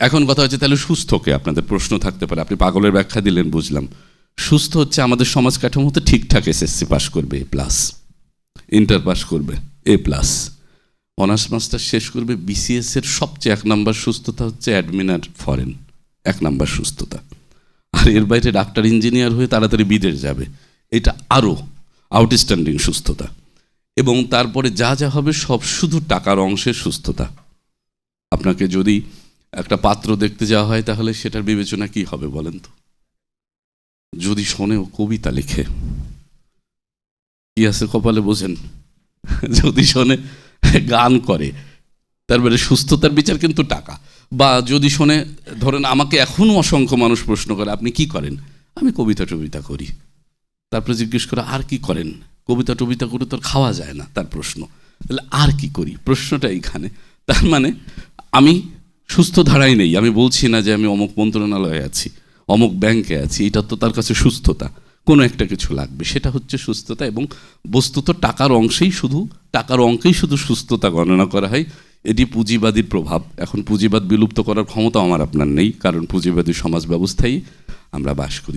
এখন কথা হচ্ছে তাহলে সুস্থকে আপনাদের প্রশ্ন থাকতে পারে। আপনি পাগলের ব্যাখ্যা দিলেন, বুঝলাম। সুস্থ হচ্ছে আমাদের সমাজ কাঠামো তো ঠিকঠাক এসএসসি পাস করবে এ প্লাস ইন্টার পাস করবে এ প্লাস অনার্স মাস্টার শেষ করবে বিসিএস এর সবচেয়ে এক নাম্বার সুস্থতা হচ্ছে অ্যাডমিন আর ফরেন এক নাম্বার সুস্থতা। আর এর বাইরে ডাক্তার ইঞ্জিনিয়ার হয়ে তাড়াতাড়ি বিদেশ যাবে। এটা আরও আউটস্ট্যান্ডিং সুস্থতা। এবং তারপরে যা যা হবে সব শুধু টাকার অংশের সুস্থতা। আপনাকে যদি একটা পাত্র দেখতে যাওয়া হয়, তাহলে সেটার বিবেচনা কি হবে বলেন তো? যদি শোনেও কবিতা লিখে। কি আছে কপালে বোঝেন? যদি শোনে, গান করে। তারপরে সুস্থতার বিচার কিন্তু টাকা। বা যদি শোনে, ধরেন আমাকে এখনও অসংখ্য মানুষ প্রশ্ন করে, আপনি কি করেন? আমি কবিতা টবিতা করি। তারপরে জিজ্ঞেস করে, আর কি করেন? কবিতা টবিতা করে তোর খাওয়া যায় না, তার প্রশ্ন। তাহলে আর কি করি? প্রশ্নটা এইখানে। তার মানে আমি সুস্থ ধারায় নেই। আমি বলছি না যে আমি অমুক মন্ত্রণালয়ে আছি, অমুক ব্যাংকে আছি, এটা তো তার কাছে সুস্থতা। কোনো একটা কিছু লাগবে। সেটা হচ্ছে সুস্থতা এবং বস্তুত টাকার অংশেই শুধু, টাকার অঙ্কেই শুধু সুস্থতা গণনা করা হয়। এটি পুঁজিবাদীর প্রভাব। এখন পুঁজিবাদ বিলুপ্ত করার ক্ষমতা আমার আপনার নেই, কারণ পুঁজিবাদী সমাজ ব্যবস্থায় আমরা বাস করি।